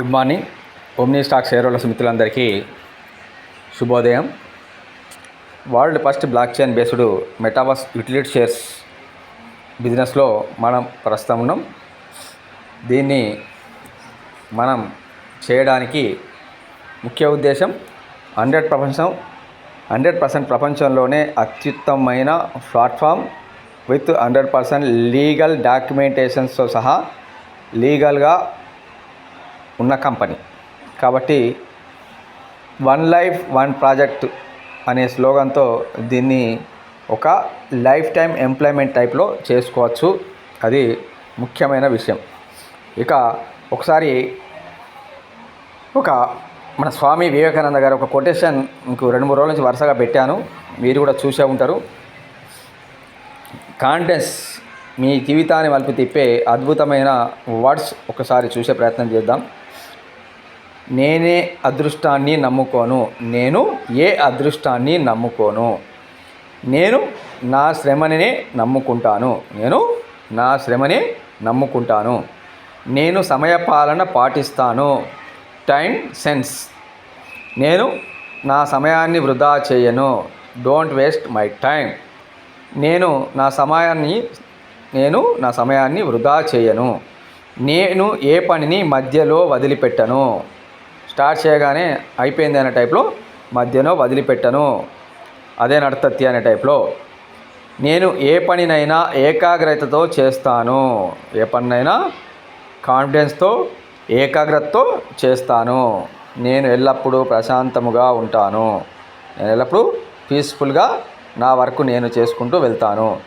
Good morning. Omni stock shareholders మిత్రులందరికీ శుభోదయం. World first blockchain based metaverse utility shares బిజినెస్లో మనం ప్రస్తుతం ఉన్నాం. దీన్ని మనం చేయడానికి ముఖ్య ఉద్దేశం హండ్రెడ్ ప్రపంచం హండ్రెడ్ పర్సెంట్ ప్రపంచంలోనే అత్యుత్తమమైన platform with hundred percent legal డాక్యుమెంటేషన్స్తో సహా లీగల్గా ఉన్న కంపెనీ. కాబట్టి వన్ లైఫ్ వన్ ప్రాజెక్ట్ అనే స్లోగన్తో దీన్ని ఒక లైఫ్ టైం ఎంప్లాయ్మెంట్ టైప్లో చేసుకోవచ్చు. అది ముఖ్యమైన విషయం. ఇక ఒకసారి ఒక మన స్వామి వివేకానంద గారు ఒక కొటేషన్ మీకు రెండు మూడు రోజుల నుంచి వరుసగా పెట్టాను. మీరు కూడా చూసే ఉంటారు. కాంటెన్స్ మీ జీవితాన్ని మలుపు తిప్పే అద్భుతమైన వర్డ్స్ ఒకసారి చూసే ప్రయత్నం చేద్దాం. నేనే అదృష్టాన్ని నమ్ముకోను. నేను ఏ అదృష్టాన్ని నమ్ముకోను? నేను నా శ్రమనే నమ్ముకుంటాను. నేను నా శ్రమనే నమ్ముకుంటాను. నేను సమయపాలన పాటిస్తాను. Time sense. నేను నా సమయాన్ని వృధా చేయను. Don't waste my time. నేను నా సమయాన్ని నేను నా సమయాన్ని వృధా చేయను. నేను ఏ పనిని మధ్యలో వదిలిపెట్టను. స్టార్ట్ చేయగానే అయిపోయింది అనే టైప్లో మధ్యలో వదిలిపెట్టను. అదే నడతత్తి అనే టైప్లో నేను ఏ పనినైనా ఏకాగ్రతతో చేస్తాను. ఏ పనినైనా కాన్ఫిడెన్స్తో ఏకాగ్రతతో చేస్తాను. నేను ఎల్లప్పుడూ ప్రశాంతముగా ఉంటాను. నేను ఎల్లప్పుడూ పీస్ఫుల్గా నా వర్క్ నేను చేసుకుంటూ వెళ్తాను.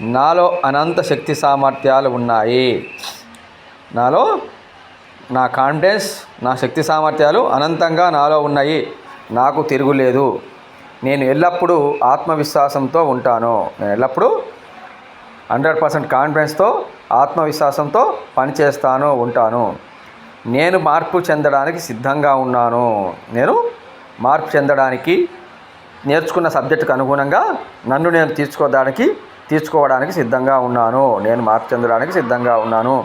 నాలో అనంత శక్తి సామర్థ్యాలు ఉన్నాయి. నాలో నా కాన్ఫిడెన్స్ నా శక్తి సామర్థ్యాలు అనంతంగా నాలో ఉన్నాయి. నాకు తిరుగులేదు. నేను ఎల్లప్పుడూ ఆత్మవిశ్వాసంతో ఉంటాను. నేను ఎల్లప్పుడూ హండ్రెడ్ పర్సెంట్ కాన్ఫిడెన్స్తో ఆత్మవిశ్వాసంతో పనిచేస్తాను ఉంటాను. నేను మార్పు చెందడానికి సిద్ధంగా ఉన్నాను. నేను మార్పు చెందడానికి నేర్చుకున్న సబ్జెక్టుకు అనుగుణంగా నన్ను నేను తీర్చుకోవడానికి తీర్చుకోవడానికి సిద్ధంగా ఉన్నాను. నేను మార్పు చెందడానికి సిద్ధంగా ఉన్నాను.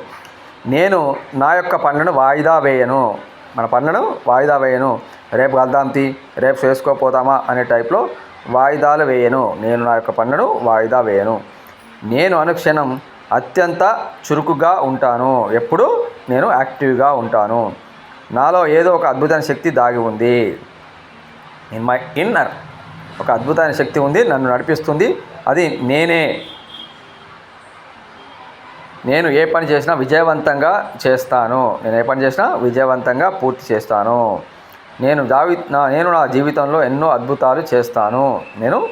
నేను నా యొక్క పనులను వాయిదా వేయను. మన పనులను వాయిదా వేయను. రేపు కలుద్దాం రేపు చేసుకోపోతామా అనే టైప్లో వాయిదాలు వేయను. నేను నా యొక్క పనులను వాయిదా వేయను. నేను అనుక్షణం అత్యంత చురుకుగా ఉంటాను. ఎప్పుడు నేను యాక్టివ్గా ఉంటాను. నాలో ఏదో ఒక అద్భుతమైన శక్తి దాగి ఉంది. ఇన్ మై ఇన్నర్ ఒక అద్భుతమైన శక్తి ఉంది. నన్ను నడిపిస్తుంది. అది నేనే. నేను ఏ పని చేసినా విజయవంతంగా చేస్తాను. నేను ఏ పని చేసినా విజయవంతంగా పూర్తి చేస్తాను. నేను దావి నా నేను నా జీవితంలో ఎన్నో అద్భుతాలు చేస్తాను. నేను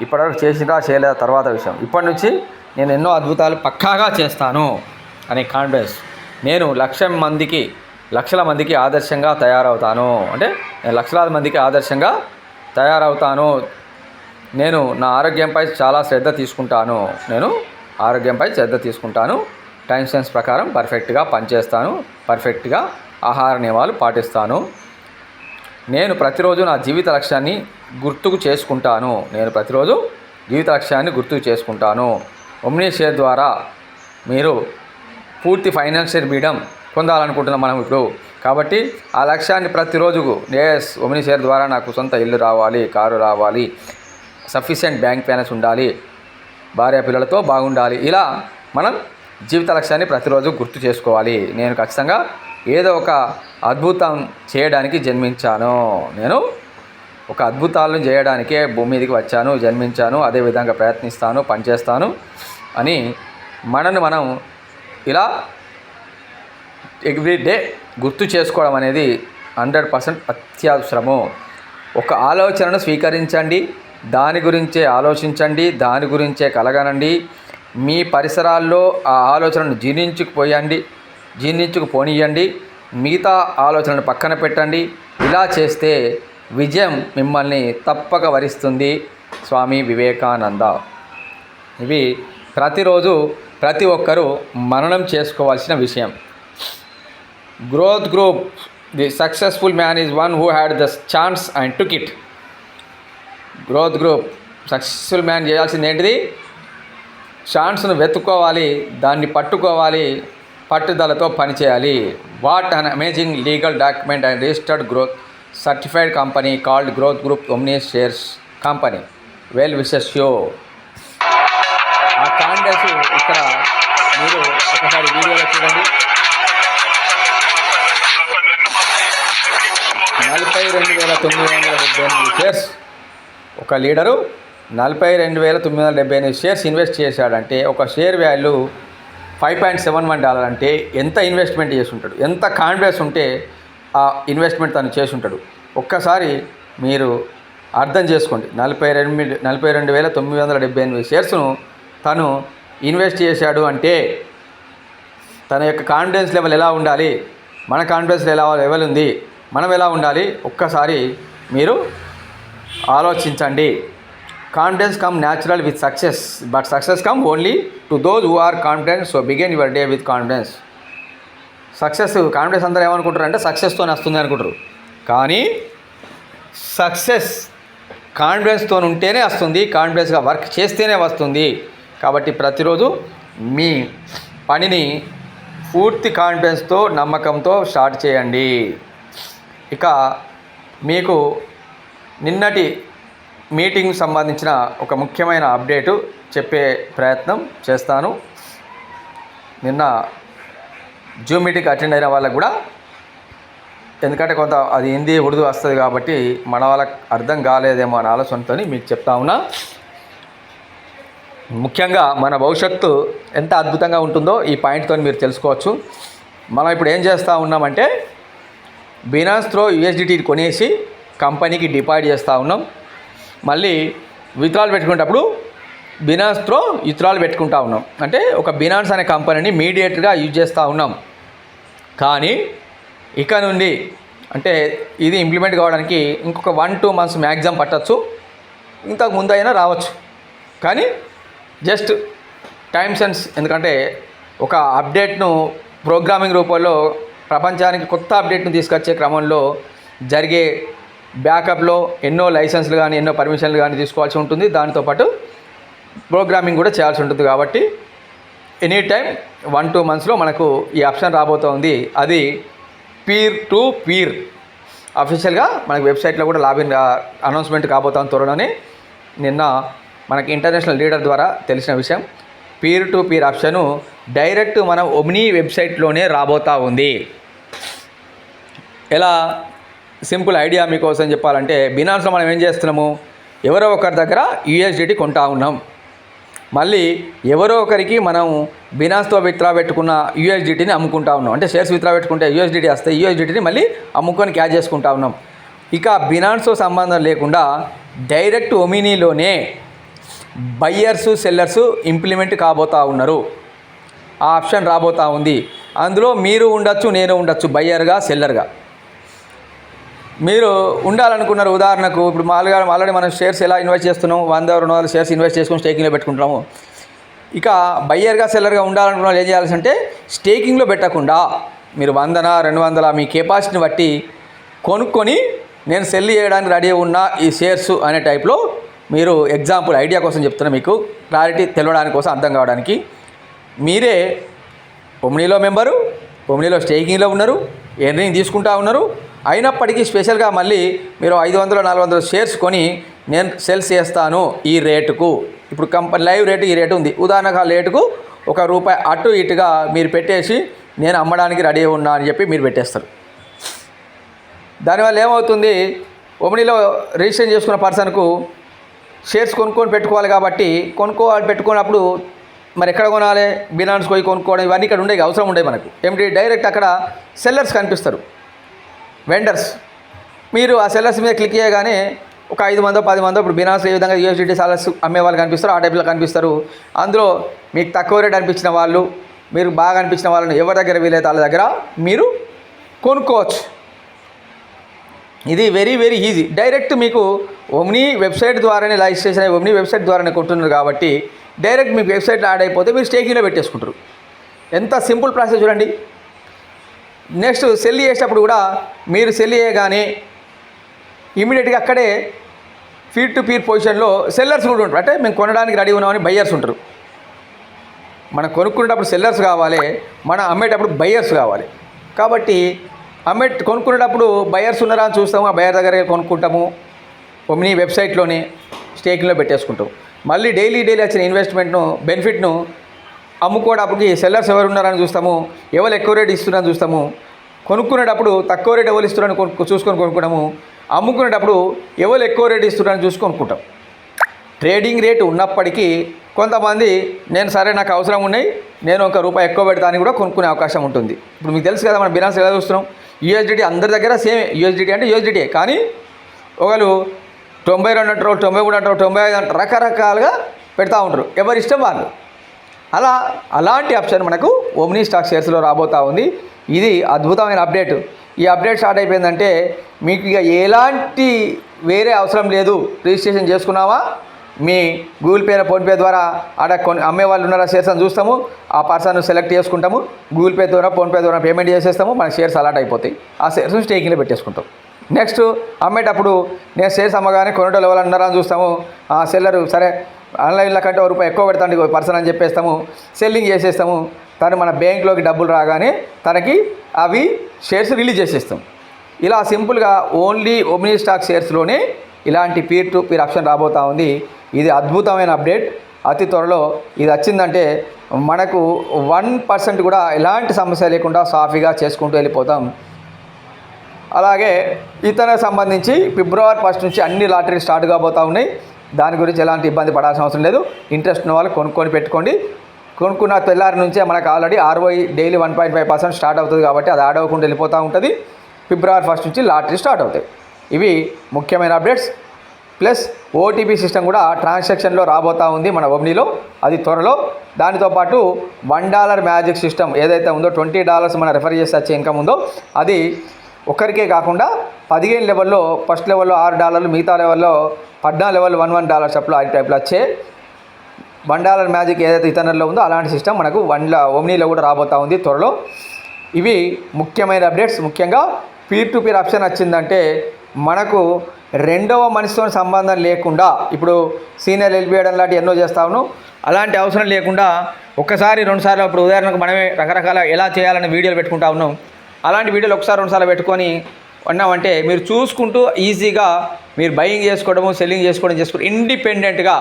ఇప్పటివరకు చేసినా చేయలేదా తర్వాత విషయం. ఇప్పటి నుంచి నేను ఎన్నో అద్భుతాలు పక్కాగా చేస్తాను అనే కాన్ఫిడెన్స్. నేను లక్షం మందికి లక్షల మందికి ఆదర్శంగా తయారవుతాను. అంటే నేను లక్షలాది మందికి ఆదర్శంగా తయారవుతాను. నేను నా ఆరోగ్యంపై చాలా శ్రద్ధ తీసుకుంటాను. నేను ఆరోగ్యంపై శ్రద్ధ తీసుకుంటాను. టైం సెన్స్ ప్రకారం పర్ఫెక్ట్గా పనిచేస్తాను. పర్ఫెక్ట్గా ఆహార నియమాలు పాటిస్తాను. నేను ప్రతిరోజు నా జీవిత లక్ష్యాన్ని గుర్తుకు చేసుకుంటాను. నేను ప్రతిరోజు జీవిత లక్ష్యాన్ని గుర్తుకు చేసుకుంటాను. ఒమ్నీ షేర్ ద్వారా మీరు పూర్తి ఫైనాన్షియల్ ఫ్రీడమ్ పొందాలనుకుంటున్నాం మనం ఇప్పుడు. కాబట్టి ఆ లక్ష్యాన్ని ప్రతిరోజు ఎస్ ఒమిని షేర్ ద్వారా నాకు సొంత ఇల్లు రావాలి కారు రావాలి సఫిషియెంట్ బ్యాంక్ బ్యాలెన్స్ ఉండాలి. భార్య పిల్లలతో బాగుండాలి. ఇలా మనం జీవిత లక్ష్యాన్ని ప్రతిరోజు గుర్తు చేసుకోవాలి. నేను ఖచ్చితంగా ఏదో ఒక అద్భుతం చేయడానికి జన్మించాను. నేను ఒక అద్భుతాలను చేయడానికే భూమి మీదకి వచ్చాను జన్మించాను అదేవిధంగా ప్రయత్నిస్తాను పనిచేస్తాను అని మనను మనం ఇలా ఎవ్రీ డే గుర్తు చేసుకోవడం అనేది హండ్రెడ్ పర్సెంట్ అత్యవసరము. ఒక ఆలోచనను స్వీకరించండి. దాని గురించే ఆలోచించండి దాని గురించే కలగనండి. మీ పరిసరాల్లో ఆ ఆలోచనను జీర్ణించుకుపోయండి జీర్ణించుకుపోనియండి. మిగతా ఆలోచనను పక్కన పెట్టండి. ఇలా చేస్తే విజయం మిమ్మల్ని తప్పక వరిస్తుంది. స్వామి వివేకానంద. ఇవి ప్రతిరోజు ప్రతి ఒక్కరూ మననం చేసుకోవాల్సిన విషయం. Growth Group the successful man is one who had the chance and took it Growth Group. Successful man చేయాల్సింది ఏంటిది? ఛాన్స్ను వెతుక్కోవాలి దాన్ని పట్టుకోవాలి పట్టుదలతో పనిచేయాలి. What an amazing legal document and registered growth certified company called Growth Group Omni shares company. Well wishes you. ఆ కాండెస్ ఇక్కడ మీరు ఒకసారి వీడియోలో చూడండి. నలభై రెండు వేల తొమ్మిది వందల డెబ్బై ఎనిమిది షేర్స్. ఒక లీడరు నలభై రెండు వేల తొమ్మిది వందల డెబ్బై ఎనిమిది షేర్స్ ఇన్వెస్ట్ చేశాడంటే ఒక share value five point seven one dollar అంటే ఎంత ఇన్వెస్ట్మెంట్ చేసి ఉంటాడు ఎంత కాన్ఫిడెన్స్ ఉంటే ఆ ఇన్వెస్ట్మెంట్ తను చేసి ఉంటాడు ఒక్కసారి మీరు అర్థం చేసుకోండి. నలభై రెండు నలభై రెండు వేల తొమ్మిది వందల డెబ్బై ఎనిమిది షేర్స్ను తను ఇన్వెస్ట్ చేశాడు అంటే తన యొక్క కాన్ఫిడెన్స్ లెవెల్ ఎలా ఉండాలి? మన కాన్ఫిడెన్స్ ఎలా లెవెల్ ఉంది. మనం ఎలా ఉండాలి? ఒక్కసారి మీరు ఆలోచించండి. Confidence come natural with success but success come only to those who are confidence so begin your day with confidence success confidence అందరూ ఏమనుకుంటారు అంటే సక్సెస్తోనే వస్తుంది అనుకుంటారు. కానీ సక్సెస్ కాన్ఫిడెన్స్తో ఉంటేనే వస్తుంది కాన్ఫిడెన్స్గా వర్క్ చేస్తేనే వస్తుంది. కాబట్టి ప్రతిరోజు మీ పనిని పూర్తి కాన్ఫిడెన్స్తో నమ్మకంతో స్టార్ట్ చేయండి. ఇక మీకు నిన్నటి మీటింగ్ సంబంధించిన ఒక ముఖ్యమైన అప్డేటు చెప్పే ప్రయత్నం చేస్తాను. నిన్న జూమ్ మీటింగ్ అటెండ్ అయిన వాళ్ళకు కూడా ఎందుకంటే కొంత అది హిందీ ఉర్దూ వస్తుంది కాబట్టి మన వాళ్ళకి అర్థం కాలేదేమో అనే ఆలోచనతో మీకు చెప్తా ఉన్నా. ముఖ్యంగా మన భవిష్యత్తు ఎంత అద్భుతంగా ఉంటుందో ఈ పాయింట్తో మీరు తెలుసుకోవచ్చు. మనం ఇప్పుడు ఏం చేస్తూ ఉన్నామంటే బినాన్స్ త్రో యూఎస్డిటీ కొనేసి కంపెనీకి డిపాజిట్ చేస్తూ ఉన్నాం. మళ్ళీ విత్రాలు పెట్టుకునేటప్పుడు బినాన్స్తో త్రో పెట్టుకుంటా ఉన్నాం. అంటే ఒక బినాన్స్ అనే కంపెనీని మీడియేట్గా యూజ్ చేస్తూ ఉన్నాం. కానీ ఇక నుండి అంటే ఇది ఇంప్లిమెంట్ కావడానికి ఇంకొక వన్ టూ మంత్స్ మ్యాక్సిమం పట్టచ్చు. ఇంతకు ముందు అయినా రావచ్చు. కానీ జస్ట్ టైమ్ సెన్స్. ఎందుకంటే ఒక అప్డేట్ను ప్రోగ్రామింగ్ రూపంలో ప్రపంచానికి కొత్త అప్డేట్ను తీసుకొచ్చే క్రమంలో జరిగే బ్యాకప్లో ఎన్నో లైసెన్స్లు కానీ ఎన్నో పర్మిషన్లు కానీ తీసుకోవాల్సి ఉంటుంది. దాంతోపాటు ప్రోగ్రామింగ్ కూడా చేయాల్సి ఉంటుంది కాబట్టి ఎనీ టైం వన్ టూ మంత్స్లో మనకు ఈ ఆప్షన్ రాబోతోంది. అది పీర్ టు పీర్. అఫీషియల్గా మనకి వెబ్సైట్లో కూడా లాగిన్ అనౌన్స్మెంట్ కాబోతాం త్వరలోనే. నిన్న మనకి ఇంటర్నేషనల్ లీడర్ ద్వారా తెలిసిన విషయం peer to peer option direct మన ఒమ్ని వెబ్సైట్లోనే రాబోతా ఉంది. ఎలా? సింపుల్ ఐడియా మీకోసం చెప్పాలంటే బినాన్స్లో మనం ఏం చేస్తున్నాము? ఎవరో ఒకరి దగ్గర యూఎస్డిటీ కొంటా ఉన్నాం. మళ్ళీ ఎవరో ఒకరికి మనం బినాన్స్తో విత్రా పెట్టుకున్న యూఎస్డిటీని అమ్ముకుంటా ఉన్నాం. అంటే షేర్స్ విత్రా పెట్టుకుంటే యూఎస్డిటీ వస్తే యూఎస్డిటీని మళ్ళీ అమ్ముకొని క్యాచ్ చేసుకుంటా ఉన్నాం. ఇక బినాన్స్తో సంబంధం లేకుండా డైరెక్ట్ ఒమినీలోనే బయ్యర్స్ సెల్లర్స్ ఇంప్లిమెంట్ కాబోతా ఉన్నారు. ఆ ఆప్షన్ రాబోతా ఉంది. అందులో మీరు ఉండొచ్చు నేను ఉండొచ్చు బయ్యర్గా సెల్లర్గా. మీరు ఉండాలనుకున్నారు ఉదాహరణకు ఇప్పుడు మాలుగా ఆల్రెడీ మనం షేర్స్ ఎలా ఇన్వెస్ట్ చేస్తున్నాం వంద రెండు వందల షేర్స్ ఇన్వెస్ట్ చేసుకుని స్టేకింగ్లో పెట్టుకుంటాము ఇక బయ్యర్గా సెల్లర్గా ఉండాలనుకున్న వాళ్ళు ఏం చేయాల్సి అంటే స్టేకింగ్లో పెట్టకుండా మీరు వందన రెండు వందల మీ కెపాసిటీని బట్టి కొనుక్కొని నేను సెల్ చేయడానికి రెడీ ఉన్న ఈ షేర్స్ అనే టైప్లో మీరు ఎగ్జాంపుల్ ఐడియా కోసం చెప్తున్నా మీకు క్లారిటీ తెలవడానికి కోసం అర్థం కావడానికి. మీరే ఒమ్నీలో మెంబరు ఒమ్నీలో స్టేకింగ్లో ఉన్నారు ఎర్నింగ్ తీసుకుంటా ఉన్నారు అయినప్పటికీ స్పెషల్గా మళ్ళీ మీరు ఐదు వందలు నాలుగు వందలు షేర్స్ కొని నేను సెల్స్ చేస్తాను ఈ రేటుకు. ఇప్పుడు కంపెనీ లైవ్ రేటు ఈ రేటు ఉంది. ఉదాహరణకు ఆ రేటుకు ఒక రూపాయి అటు ఇటుగా మీరు పెట్టేసి నేను అమ్మడానికి రెడీ ఉన్నా అని చెప్పి మీరు పెట్టేస్తారు. దానివల్ల ఏమవుతుంది? ఒమినీలో రిజిస్ట్రేషన్ చేసుకున్న పర్సన్కు షేర్స్ కొనుక్కొని పెట్టుకోవాలి కాబట్టి కొనుక్కోవాలి పెట్టుకున్నప్పుడు మరి ఎక్కడ కొనాలి? బినాన్స్ పోయి కొనుక్కోవడం ఇవన్నీ ఇక్కడ ఉండే అవసరం ఉండే మనకు. ఏమిటి? డైరెక్ట్ అక్కడ సెల్లర్స్ కనిపిస్తారు. వెండర్స్ మీరు ఆ సెల్లర్స్ మీద క్లిక్ చేయగానే ఒక ఐదు మందో పది మందో ఇప్పుడు బినాన్స్ ఏ విధంగా యూఎస్డిటీ సెల్లర్స్ అమ్మే వాళ్ళు కనిపిస్తారు ఆ టైప్లో కనిపిస్తారు. అందులో మీకు తక్కువ రేట్ అనిపించిన వాళ్ళు మీరు బాగా అనిపించిన వాళ్ళని ఎవరి దగ్గర వీలైతే వాళ్ళ దగ్గర మీరు కొనుక్కోవచ్చు. ఇది వెరీ వెరీ ఈజీ డైరెక్ట్ మీకు ఒమ్ని వెబ్సైట్ ద్వారానే రిజిస్ట్రేషన్ అయ్యి ఒమ్ని వెబ్సైట్ ద్వారానే కొంటున్నారు కాబట్టి డైరెక్ట్ మీకు వెబ్సైట్లో యాడ్ అయిపోతే మీరు స్టేకింగ్లో పెట్టేసుకుంటారు. ఎంత సింపుల్ ప్రాసెస్ చూడండి. నెక్స్ట్ సెల్ చేసేటప్పుడు కూడా మీరు సెల్ చేయగానే ఇమీడియట్గా అక్కడే ఫీడ్ టు పీర్ పొజిషన్లో సెల్లర్స్ కూడా ఉంటారు. అంటే మేము కొనడానికి రెడీ ఉన్నామని బయ్యర్స్ ఉంటారు. మనం కొనుక్కునేటప్పుడు సెల్లర్స్ కావాలి మనం అమ్మేటప్పుడు బయ్యర్స్ కావాలి. కాబట్టి అమ్మే కొనుక్కునేటప్పుడు బయర్స్ ఉన్నారా అని చూస్తాము ఆ బయర్ దగ్గర కొనుక్కుంటాము. ఒమినీ వెబ్సైట్లోనే స్టేకింగ్లో పెట్టేసుకుంటాం. మళ్ళీ డైలీ డైలీ వచ్చిన ఇన్వెస్ట్మెంట్ను బెనిఫిట్ను అమ్ముకోవడానికి సెల్లర్స్ ఎవరు ఉన్నారని చూస్తాము ఎవరు ఎక్కువ రేట్ ఇస్తున్నారని చూస్తాము. కొనుక్కునేటప్పుడు తక్కువ రేట్ ఎవరు ఇస్తున్నారని కొనుక్కో చూసుకొని కొనుక్కుంటాము అమ్ముకునేటప్పుడు ఎవరు ఎక్కువ రేట్ ఇస్తున్నారని చూసి కొనుక్కుంటాం. ట్రేడింగ్ రేటు ఉన్నప్పటికీ కొంతమంది నేను సరే నాకు అవసరం ఉన్నాయి నేను ఒక రూపాయి ఎక్కువ పెడతాను కూడా కొనుక్కునే అవకాశం ఉంటుంది. ఇప్పుడు మీకు తెలుసు కదా మనం బినాన్స్ ఎలా చూస్తున్నాం? యూఎస్డిటీ అందరి దగ్గర సేమ్ యూఎస్డిటీ అంటే యూఎస్డిటీ కానీ ఒకళ్ళు తొంభై రెండు అంటారు తొంభై మూడు అంటారు తొంభై ఐదు అంటారు రకరకాలుగా పెడతా ఉంటారు. ఎవరి ఇష్టం వాళ్ళు. అలా అలాంటి ఆప్షన్ మనకు ఓమ్నీ స్టాక్ షేర్స్లో రాబోతా ఉంది. ఇది అద్భుతమైన అప్డేట్. ఈ అప్డేట్ స్టార్ట్ అయిపోయిందంటే మీకు ఇక ఎలాంటి వేరే అవసరం లేదు. రిజిస్ట్రేషన్ చేసుకున్నావా? మీ గూగుల్ పే ఫోన్పే ద్వారా ఆడ కొన్ని అమ్మే వాళ్ళు ఉన్నారా షేర్స్ అని చూస్తాము. ఆ పర్సన్ సెలెక్ట్ చేసుకుంటాము. గూగుల్ పే ద్వారా ఫోన్పే ద్వారా పేమెంట్ చేసేస్తాము. మన షేర్స్ అలాట్ అయిపోతాయి. ఆ షేర్స్ స్టేకింగ్లో పెట్టేసుకుంటాం. నెక్స్ట్ అమ్మేటప్పుడు నేను షేర్స్ అమ్మగానే కొనటోళ్ళు ఎవరు ఉన్నారా అని చూస్తాము. ఆ సెల్లరు సరే ఆన్లైన్లో కంటే ఒక రూపాయి ఎక్కువ పెడతాండి పర్సన్ అని చెప్పేస్తాము సెల్లింగ్ చేసేస్తాము. తను మన బ్యాంక్లోకి డబ్బులు రాగానే తనకి అవి షేర్స్ రిలీజ్ చేసేస్తాం. ఇలా సింపుల్గా ఓన్లీ ఒమినీ స్టాక్ షేర్స్లోనే ఇలాంటి పీర్ టు పీర్ ఆప్షన్ రాబోతా ఉంది. ఇది అద్భుతమైన అప్డేట్. అతి త్వరలో ఇది వచ్చిందంటే మనకు వన్ పర్సెంట్ కూడా ఎలాంటి సమస్య లేకుండా సాఫీగా చేసుకుంటూ వెళ్ళిపోతాం. అలాగే ఇతర సంబంధించి ఫిబ్రవరి ఫస్ట్ నుంచి అన్ని లాటరీలు స్టార్ట్ కాబోతూ ఉన్నాయి. దాని గురించి ఎలాంటి ఇబ్బంది పడాల్సిన అవసరం లేదు. ఇంట్రెస్ట్ ఉన్న వాళ్ళు కొనుక్కొని పెట్టుకోండి. కొనుక్కున్న తెల్లారి నుంచే మనకు already ROI daily one point five percent start అవుతుంది కాబట్టి అది ఆడవకుండా అవ్వకుండా వెళ్ళిపోతూ ఉంటుంది. ఫిబ్రవరి ఫస్ట్ నుంచి లాటరీ స్టార్ట్ అవుతాయి. ఇవి ముఖ్యమైన అప్డేట్స్. ప్లస్ ఓటీపీ సిస్టమ్ కూడా ట్రాన్సాక్షన్లో రాబోతా ఉంది మన ఓమ్నీలో. అది త్వరలో. దానితో పాటు వన్ డాలర్ మ్యాజిక్ సిస్టమ్ ఏదైతే ఉందో ట్వంటీ డాలర్స్ మన రెఫర్ చేసి వచ్చే ఇన్కమ్ ఉందో అది ఒకరికే కాకుండా పదిహేను లెవెల్లో ఫస్ట్ లెవెల్లో ఆరు డాలర్లు మిగతా లెవెల్లో పద్నాలుగు లెవెల్ వన్ వన్ డాలర్ అప్పుడు ఆ టైప్లో వచ్చే వన్ డాలర్ మ్యాజిక్ ఏదైతే ఇతనర్లో ఉందో అలాంటి సిస్టమ్ మనకు వన్ల ఓమ్నీలో కూడా రాబోతా ఉంది త్వరలో. ఇవి ముఖ్యమైన అప్డేట్స్. ముఖ్యంగా పీర్ టు పీర్ ఆప్షన్ వచ్చిందంటే మనకు రెండవ మనిషితో సంబంధం లేకుండా ఇప్పుడు సీనియర్ ఎల్బియడం లాంటి ఎన్నో చేస్తాను అలాంటి అవసరం లేకుండా ఒక్కసారి రెండుసార్లు ఇప్పుడు ఉదాహరణకు మనమే రకరకాల ఎలా చేయాలని వీడియోలు పెట్టుకుంటా ఉన్నాం. అలాంటి వీడియోలు ఒకసారి రెండుసార్లు పెట్టుకొని ఉన్నామంటే మీరు చూసుకుంటూ ఈజీగా మీరు బయింగ్ చేసుకోవడము సెల్లింగ్ చేసుకోవడం చేసుకోవడం ఇండిపెండెంట్గా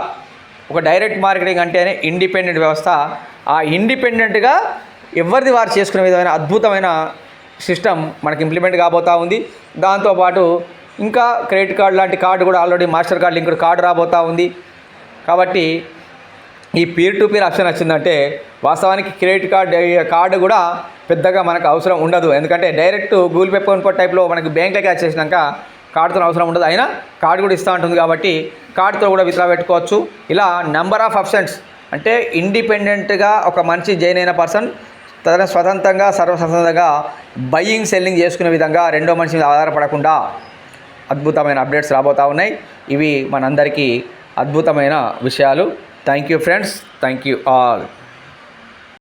ఒక డైరెక్ట్ మార్కెటింగ్ అంటేనే ఇండిపెండెంట్ వ్యవస్థ. ఆ ఇండిపెండెంట్గా ఎవరిది వారు చేసుకునే విధమైన అద్భుతమైన సిస్టమ్ మనకి ఇంప్లిమెంట్ కాబోతా ఉంది. దాంతోపాటు ఇంకా క్రెడిట్ కార్డు లాంటి కార్డు కూడా already Mastercard linked card రాబోతా ఉంది. కాబట్టి ఈ పీర్ టు పీర్ ఆప్షన్ వచ్చిందంటే వాస్తవానికి క్రెడిట్ కార్డ్ కార్డు కూడా పెద్దగా మనకు అవసరం ఉండదు. ఎందుకంటే డైరెక్ట్ గూగుల్ పే ఫోన్ టైప్లో మనకి బ్యాంక్లోకి వచ్చేసినాక కార్డుతో అవసరం ఉండదు. అయినా కార్డు కూడా ఇస్తూ ఉంటుంది కాబట్టి కార్డుతో కూడా విత్డ్రా పెట్టుకోవచ్చు. ఇలా నెంబర్ ఆఫ్ ఆప్షన్స్ అంటే ఇండిపెండెంట్గా ఒక మనిషి జాయిన్ అయిన పర్సన్ తన స్వతంత్రంగా సర్వస్వతంత్రంగా బయ్యింగ్ సెల్లింగ్ చేసుకునే విధంగా రెండో మనిషి మీద ఆధారపడకుండా అద్భుతమైన అప్డేట్స్ రాబోతూ ఉన్నాయి. ఇవి మనందరికీ అద్భుతమైన విషయాలు. Thank you friends. Thank you all.